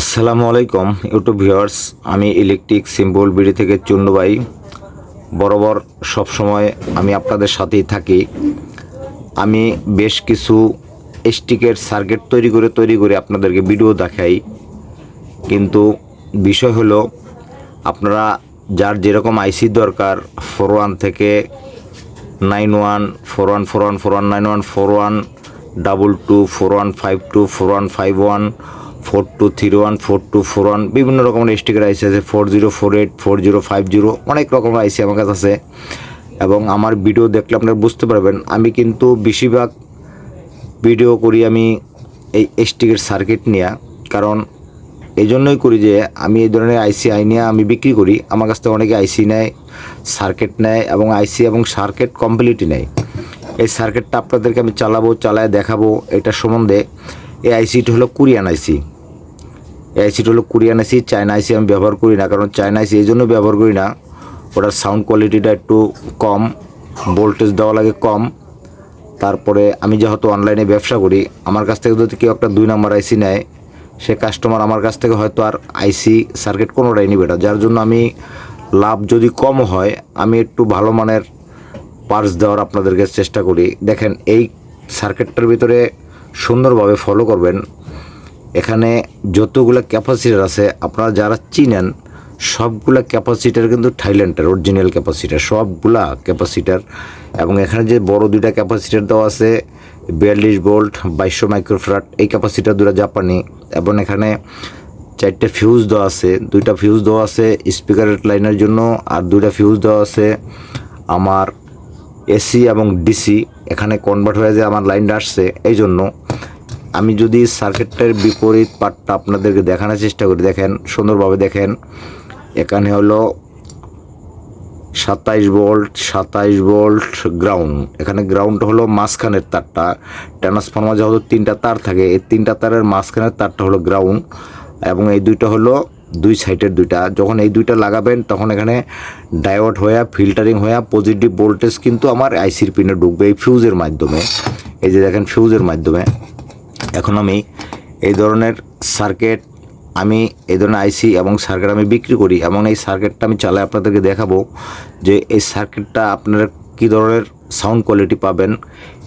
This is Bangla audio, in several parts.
আসসালামু আলাইকুম ইউটিউব ভিউয়ার্স আমি ইলেকট্রিক সিম্বল বিড়ি থেকে চুন্ডুবাই বরাবর সবসময় আমি আপনাদের সাথেই থাকি। আমি বেশ কিছু স্টিকের সার্কিট তৈরি করে তৈরি করে আপনাদেরকে ভিডিও দেখাই। কিন্তু বিষয় হলো, আপনারা যার যেরকম আইসি দরকার ফোর ওয়ান থেকে nine one four one four one four one nine one four one double two four one five two four one five one four two three one four two four one বিভিন্ন রকমের স্টিকার আইসি আছে four zero four eight four zero five zero অনেক রকমের আইসি আমার কাছে আছে। এবং আমার ভিডিও দেখলে আপনারা বুঝতে পারবেন, আমি কিন্তু বেশিরভাগ ভিডিও করি আমি এই স্টিকের সার্কিট নিয়ে। কারণ এই জন্যই করি যে, আমি এই ধরনের আইসি আই নিয়ে আমি বিক্রি করি, আমার কাছ থেকে অনেকে আইসি নেয় সার্কিট নেয়, এবং আইসি এবং সার্কিট কমপ্লিটই নেয়। এই সার্কিটটা আপনাদেরকে আমি চালাবো, চালায় দেখাবো, এটা সম্বন্ধে। এই আইসিটি হলো কোরিয়ান আইসি আইসিটি হলো কোরিয়ান আইসি চায়না আইসি আমি ব্যবহার করি না, কারণ চায়না আইসি এই জন্য ব্যবহার করি না। ওটার সাউন্ড কোয়ালিটিটা একটু কম ভোল্টেজ দেওয়া লাগে কম। তারপরে আমি যেহেতু অনলাইনে ব্যবসা করি, আমার কাছ থেকে যদি কেউ একটা দুই নম্বর আইসি নেয়, সে কাস্টমার আমার কাছ থেকে হয়তো আর আইসি সার্কিট কোনোটাই নিবে না। যার জন্য আমি লাভ যদি কম হয়, আমি একটু ভালো মানের পার্স দেওয়ার আপনাদেরকে চেষ্টা করি। দেখেন, এই সার্কিটটার ভিতরে সুন্দরভাবে ফলো করবেন। এখানে যতগুলো ক্যাপাসিটার আছে, আপনারা যারা চিনেন, সবগুলা ক্যাপাসিটার কিন্তু থাইল্যান্ডের অরিজিনাল ক্যাপাসিটার সবগুলা ক্যাপাসিটার এবং এখানে যে বড় দুইটা ক্যাপাসিটার দেওয়া আছে, বিয়াল্লিশ ভোল্ট, বাইশশো মাইক্রোফ্রাট এই ক্যাপাসিটার দুটা জাপানি। এবং এখানে চারটে ফিউজ দেওয়া আছে, দুইটা ফিউজ দেওয়া আছে স্পিকার লাইনের জন্য, আর দুইটা ফিউজ দেওয়া আছে আমার এসি এবং ডিসি এখানে কনভার্ট হয়ে যে আমার লাইনটা আসছে এই জন্য আমি যদি সার্কিটটার বিপরীত পার্টটা আপনাদেরকে দেখানোর চেষ্টা করি, দেখেন, সুন্দরভাবে দেখেন। এখানে হলো সাতাইশ ভোল্ট সাতাইশ ভোল্ট গ্রাউন্ড এখানে গ্রাউন্ড হলো মাঝখানের তারটা। ট্রান্সফর্মার যেহেতু তিনটা তার থাকে, এই তিনটা তারের মাঝখানের তারটা হলো গ্রাউন্ড এবং এই দুইটা হলো দুই সাইডের দুইটা। যখন এই দুইটা লাগাবেন, তখন এখানে ডায়োড হয়ে ফিল্টারিং হয়ে পজিটিভ ভোল্টেজ কিন্তু আমার আইসির পিনে ঢুকবে এই ফিউজের মাধ্যমে। এই যে দেখেন ফিউজের মাধ্যমে। এখন আমি এই ধরনের সার্কিট আমি এই ধরনের আইসি এবং সার্কিট আমি বিক্রি করি এবং এই সার্কিটটা আমি চালাই আপনাদেরকে দেখাবো যে এই সার্কিটটা আপনারা কী ধরনের সাউন্ড কোয়ালিটি পাবেন।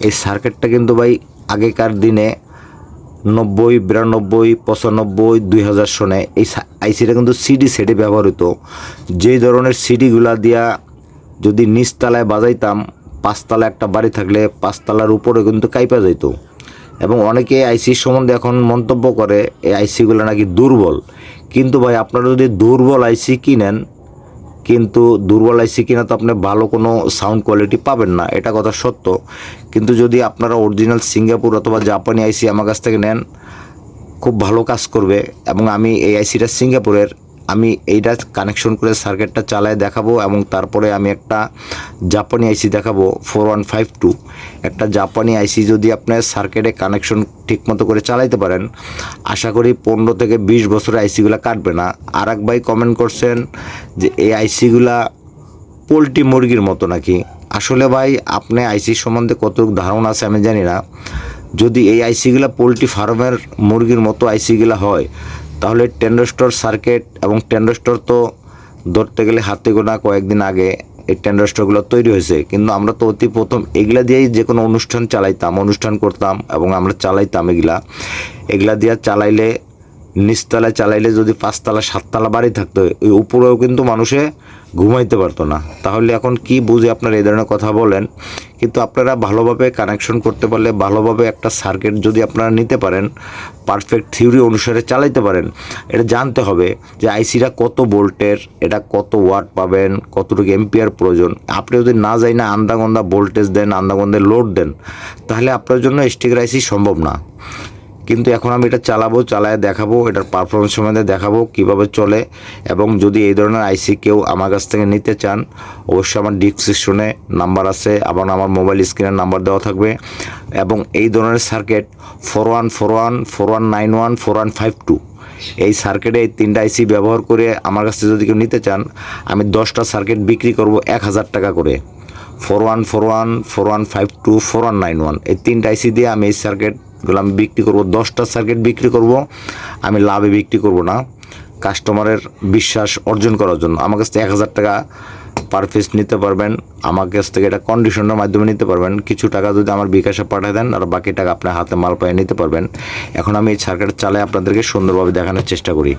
এই সার্কিটটা কিন্তু ভাই আগেকার দিনে নব্বই, বিরানব্বই, পঁচানব্বই দুই হাজার সনে এই আইসিটা কিন্তু সিডি সেটে ব্যবহার হতো যেই ধরনের সিডিগুলা দিয়া যদি নিচতলায় বাজাইতাম পাঁচতলা একটা বাড়ি থাকলে পাঁচতলার উপরে কিন্তু কাইপা যেত এবং অনেকে আইসি সম্বন্ধে এখন মন্তব্য করে, এই আইসিগুলো নাকি দুর্বল। কিন্তু ভাই, আপনারা যদি দুর্বল আইসি কিনেন, কিন্তু দুর্বল আইসি কিনা তো আপনি ভালো কোনো সাউন্ড কোয়ালিটি পাবেন না, এটা কথা সত্য। কিন্তু যদি আপনারা অরিজিনাল সিঙ্গাপুর অথবা জাপানি আইসি আমার কাছ থেকে নেন, খুব ভালো কাজ করবে। এবং আমি এই আইসিটা সিঙ্গাপুরের এইটা কানেকশন করে সার্কিটটা চালায় দেখাবো এবং তারপরে আমি একটা জাপানি আইসি দেখাবো ফোর ওয়ান ফাইভ টু একটা জাপানি আইসি যদি আপনার সার্কিটে কানেকশন ঠিকমতো করে চালাইতে পারেন, আশা করি পনেরো থেকে বিশ বছরের আইসিগুলো কাটবে না। আর এক ভাই কমেন্ট করছেন যে, এই আইসিগুলা পোলট্রি মুরগির মতো নাকি? আসলে ভাই, আপনি আইসি সম্বন্ধে কতটুকু ধারণা আছে আমি জানি না। যদি এই আইসিগুলা পোলট্রি ফার্মের মুরগির মতো আইসিগুলা হয় তাহলে টেন্ডোস্টোর সার্কিট এবং টেন্ডোস্টোর তো ধরতে গেলে হাতে গোনা কয়েকদিন আগে এই টেন্ডোস্টোরগুলো তৈরি হয়েছে। কিন্তু আমরা তো অতি প্রথম এগুলা দিয়েই যে কোনো অনুষ্ঠান চালাইতাম, অনুষ্ঠান করতাম এবং আমরা চালাইতাম এগুলা। এগুলা দিয়ে চালাইলে নিচতলায় চালাইলে যদি পাঁচতলা, সাততলা বাড়ি থাকতো, ওই উপরেও কিন্তু মানুষে ঘুমাইতে পারতো না। তাহলে এখন কি বুঝে আপনারা এই ধরনের কথা বলেন? কিন্তু আপনারা ভালোভাবে কানেকশন করতে পারলে, ভালোভাবে একটা সার্কিট যদি আপনারা নিতে পারেন পারফেক্ট থিওরি অনুসারে চালাইতে পারেন, এটা জানতে হবে যে আইসিটা কত ভোল্টের, এটা কত ওয়াট পাবেন, কতটুকু এম্পিয়ার প্রয়োজন। আপনি যদি না যাই না আন্দাগন্দা ভোল্টেজ দেন আন্দাগন্দে লোড দেন, তাহলে আপনার জন্য স্টিকার আইসি সম্ভব না। কিন্তু এখন আমি এটা চালাবো, চালায় দেখাবো, এটার পারফরমেন্স সম্বন্ধে দেখাবো, কীভাবে চলে এবং যদি এই ধরনের আইসি কেউ আমার কাছ থেকে নিতে চান, অবশ্যই আমার ডিসক্রিপশনে নাম্বার আছে, আবার আমার মোবাইল স্ক্রিনের নাম্বার দেওয়া থাকবে এবং এই ধরনের circuit four one four one four one nine one four one five two এই সার্কিটে এই তিনটা আইসি ব্যবহার করে আমার কাছ থেকে যদি কেউ নিতে চান, আমি দশটা সার্কিট বিক্রি করব এক হাজার টাকা করে। Four one four one four one five two four one nine one এই তিনটা আইসি দিয়ে আমি এই সার্কিট এগুলো আমি বিক্রি করব, দশটা সার্কিট বিক্রি করব। আমি লাভে বিক্রি করব না। কাস্টমারের বিশ্বাস অর্জন করার জন্য। আমার কাছ থেকে এক হাজার টাকা পার পিস নিতে পারবেন। আমার কাছ থেকে এটা কন্ডিশনের মাধ্যমে নিতে পারবেন। কিছু টাকা যদি আমার বিকাশে পাঠিয়ে দেন, আর বাকি টাকা আপনার হাতে মাল পায়ে নিতে পারবেন। এখন আমি এই সার্কিট চালে আপনাদেরকে সুন্দরভাবে দেখানোর চেষ্টা করি।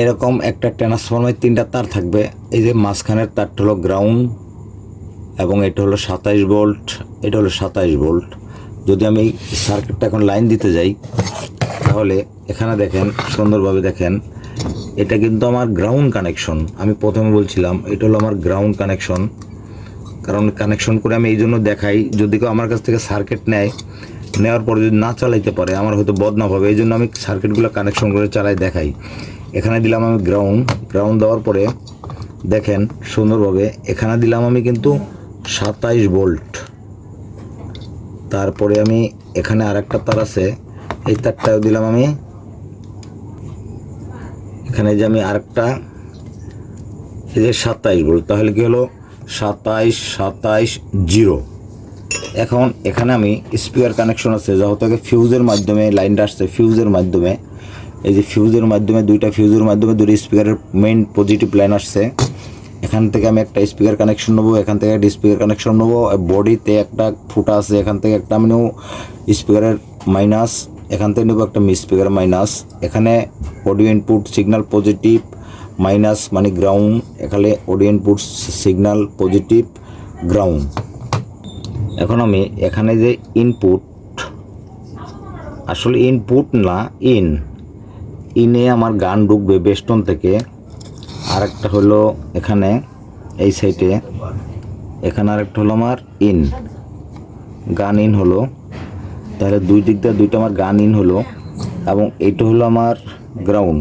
এরকম একটা ট্রান্সফর্মের তিনটা তার থাকবে। এই যে মাঝখানের তারটা হলো গ্রাউন্ড এবং এটা হলো সাতাইশ ভোল্ট, এটা হলো সাতাইশ ভোল্ট। যদি আমি সার্কিটটা এখন লাইন দিতে যাই, তাহলে এখানে দেখেন, সুন্দরভাবে দেখেন, এটা কিন্তু আমার গ্রাউন্ড কানেকশন আমি প্রথমে বলছিলাম, এটা হলো আমার গ্রাউন্ড কানেকশন কারণ কানেকশন করে আমি এই জন্য দেখাই, যদি কেউ আমার কাছ থেকে সার্কিট নেয়, নেওয়ার পরে যদি না চালাইতে পারে, আমার হয়তো বদনাম হবে। এই জন্য আমি সার্কিটগুলো কানেকশন করে চালাই দেখাই। এখানে দিলাম আমি গ্রাউন্ড গ্রাউন্ড দেওয়ার পরে দেখেন, সুন্দরভাবে এখানে দিলাম আমি কিন্তু সাতাইশ ভোল্ট তারপরে আমি এখানে আর একটা তার আছে, এই তারটাও দিলাম আমি। এখানে যে আমি আরেকটা, এই যে সাতাইশ ভোল্ট তাহলে কি হলো? সাতাইশ সাতাইশ, জিরো। এখন এখানে আমি স্পিকার কানেকশন আছে, যেহেতু ফিউজের মাধ্যমে লাইনটা আসছে, ফিউজের মাধ্যমে। এই যে ফিউজের মাধ্যমে, দুইটা ফিউজের মাধ্যমে দুটো স্পিকারের মেইন পজিটিভ লাইন আসছে। এখান থেকে আমি একটা স্পিকার কানেকশন নেব, এখান থেকে একটা স্পিকার কানেকশন নেব বডিতে একটা ফুটা আছে, এখান থেকে একটা আমি স্পিকারের মাইনাস এখান থেকে নেব একটা স্পিকার মাইনাস এখানে audio input signal positive minus মানে গ্রাউন্ড এখানে audio input signal positive ground এখন আমি এখানে যে ইনপুট আসলে ইনপুট না ইন ইনে আমার গান ঢুকবে বেস্টন থেকে। আরেকটা হলো এখানে, এই সাইডে এখানে আরেকটা হলো আমার ইন গান ইন হলো। তাহলে দুই দিক দিয়ে দুইটা আমার গান ইন হলো এবং এইটা হলো আমার গ্রাউন্ড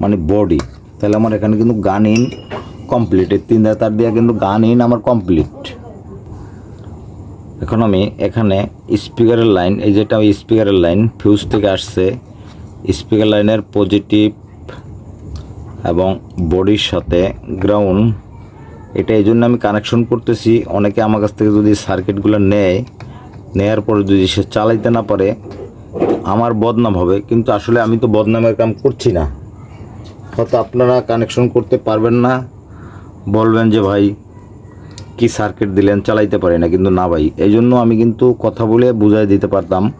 মানে বডি তাহলে আমার এখানে কিন্তু গান ইন কমপ্লিট এই তিন তার দিয়ে কিন্তু গান ইন আমার কমপ্লিট এখন আমি এখানে স্পিকারের লাইন এই যেটা স্পিকারের লাইন ফিউজ থেকে আসছে স্পিকার লাইনের পজিটিভ এবং বডির সাথে গ্রাউন্ড এটা এই জন্য আমি কানেকশন করতেছি। অনেকে আমার কাছ থেকে যদি সার্কিটগুলো নেয়, নেয়ার পরে যদি সে চালাইতে না পারে, আমার বদনাম হবে। কিন্তু আসলে আমি তো বদনামের কাম করছি না। হয়তো আপনারা কানেকশন করতে পারবেন না। বলবেন যে, ভাই, কি সার্কিট দিলেন? চালাইতে পারি না। কিন্তু না, ভাই। এই জন্য আমি কিন্তু কথা বলে বুঝাই দিতে পারতাম।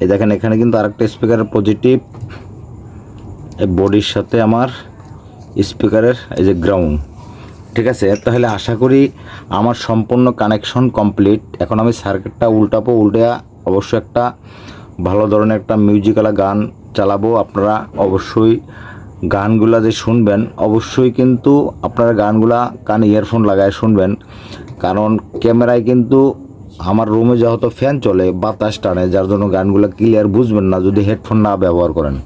এই দেখেন, এখানে কিন্তু আরেকটা স্পিকারের পজিটিভ বডির সাথে আমার স্পিকারের, এই যে গ্রাউন্ড। ঠিক আছে? তাহলে আশা করি আমার সম্পূর্ণ কানেকশন কমপ্লিট। এখন আমি সার্কিটটা উল্টাবো, উল্টে অবশ্য একটা ভালো ধরনের একটা মিউজিক্যালা গান চালাবো। আপনারা অবশ্যই গানগুলা যে শুনবেন, অবশ্যই কিন্তু আপনারা গানগুলা কানে ইয়ারফোন লাগায় শুনবেন। কারণ ক্যামেরায় কিন্তু আমার রুমে যেহেতু ফ্যান চলে, বাতাস টানে, যার জন্য গানগুলো ক্লিয়ার বুঝবেন না যদি হেডফোন না ব্যবহার করেন।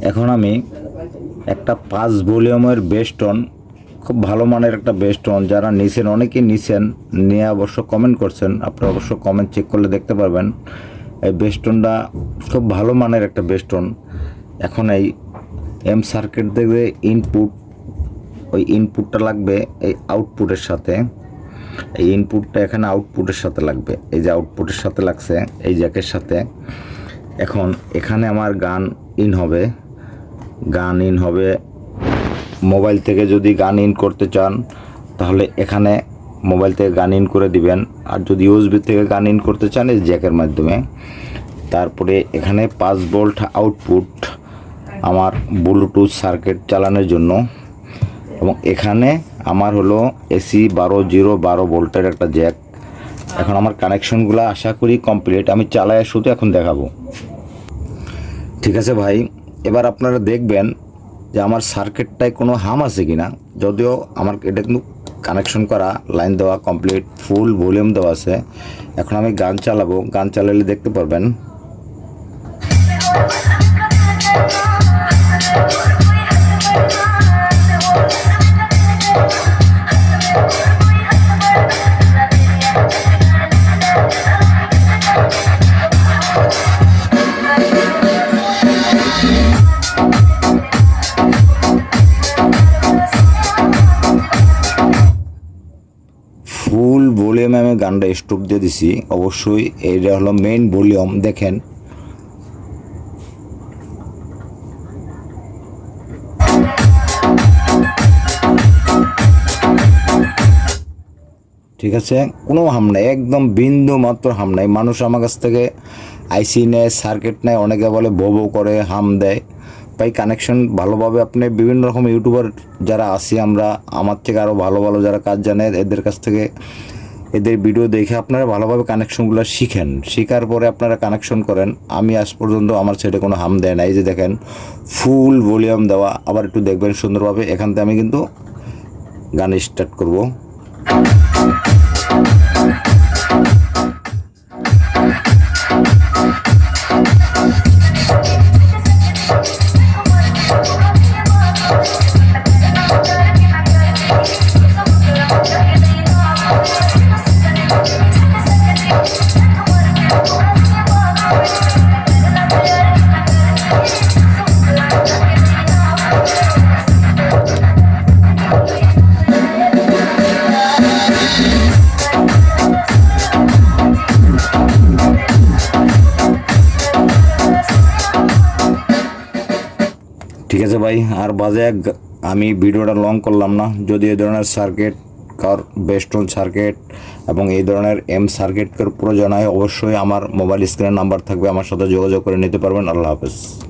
এখন আমি একটা পাঁচ ভলিউমের বেস্টন খুব ভালো মানের একটা বেস্টন যারা নিছেন, অনেকেই নিছেন, নিয়ে অবশ্য কমেন্ট করছেন, আপনারা অবশ্য কমেন্ট চেক করলে দেখতে পারবেন। এই বেস্টনটা খুব ভালো মানের একটা বেস্টন এখন এই এম সার্কিট দেখবে ইনপুট ওই ইনপুটটা লাগবে এই আউটপুটের সাথে। এই ইনপুটটা এখানে আউটপুটের সাথে লাগবে। এই যে আউটপুটের সাথে লাগছে, এই জ্যাকের সাথে। এখন এখানে আমার গান ইন হবে। গান ইন হবে। মোবাইল থেকে যদি গান ইন করতে চান, তাহলে এখানে মোবাইল থেকে গান ইন করে দিবেন। আর যদি ইউএসবি থেকে গান ইন করতে চান, এই জ্যাকের মাধ্যমে। তারপরে এখানে পাঁচ ভোল্ট আউটপুট আমার ব্লুটুথ সার্কিট চালানোর জন্য। এবং এখানে আমার হলো এসি বারো জিরো বারো ভোল্টের একটা জ্যাক। এখন আমার কানেকশনগুলো আশা করি কমপ্লিট আমি চালাই শুধু এখন দেখাবো। ঠিক আছে ভাই? এবার আপনারা দেখবেন যে আমার সার্কিটটায় কোনো হাম আছে কি না যদিও আমার এটা কিন্তু কানেকশন করা লাইন দেওয়া কমপ্লিট ফুল ভলিউম দেওয়া আছে। এখন আমি গান চালাবো। গান চালালে দেখতে পারবেন। গানটা স্টপ দিয়ে দিছি, অবশ্যই এইটা হলো মেইন ভলিউম দেখেন। ঠিক আছে? কোনো হাম নাই, একদম বিন্দু মাত্র হাম নাই। মানুষ আমার কাছ থেকে আইসি নেয় সার্কিট নেয়, অনেকে বলে বো বো করে, হাম দেয়। তাই কানেকশন ভালোভাবে আপনি বিভিন্ন রকম ইউটিউবার যারা আসি আমরা, আমার থেকে আরও ভালো ভালো যারা কাজ জানে, এদের কাছ থেকে এদের ভিডিও দেখে আপনারা ভালোভাবে কানেকশনগুলো শিখেন। শেখার পরে আপনারা কানেকশন করেন। আমি আজ পর্যন্ত আমার ছেলে কোনো হাম দেয় নাই এই যে দেখেন ফুল ভলিউম দেওয়া। আবার একটু দেখবেন সুন্দরভাবে। এখান থেকে আমি কিন্তু গান স্টার্ট করব। ভাই, আর বাজে এক- আমি ভিডিওটা লং করলাম না। যদি এই ধরনের সার্কিট কার বেস্টন সার্কিট এবং এই ধরনের এম সার্কিটের প্রয়োজন হয়, অবশ্যই আমার মোবাইল স্ক্রিনের নাম্বার থাকবে। আমার সাথে যোগাযোগ করে নিতে পারবেন। আল্লাহ হাফেজ।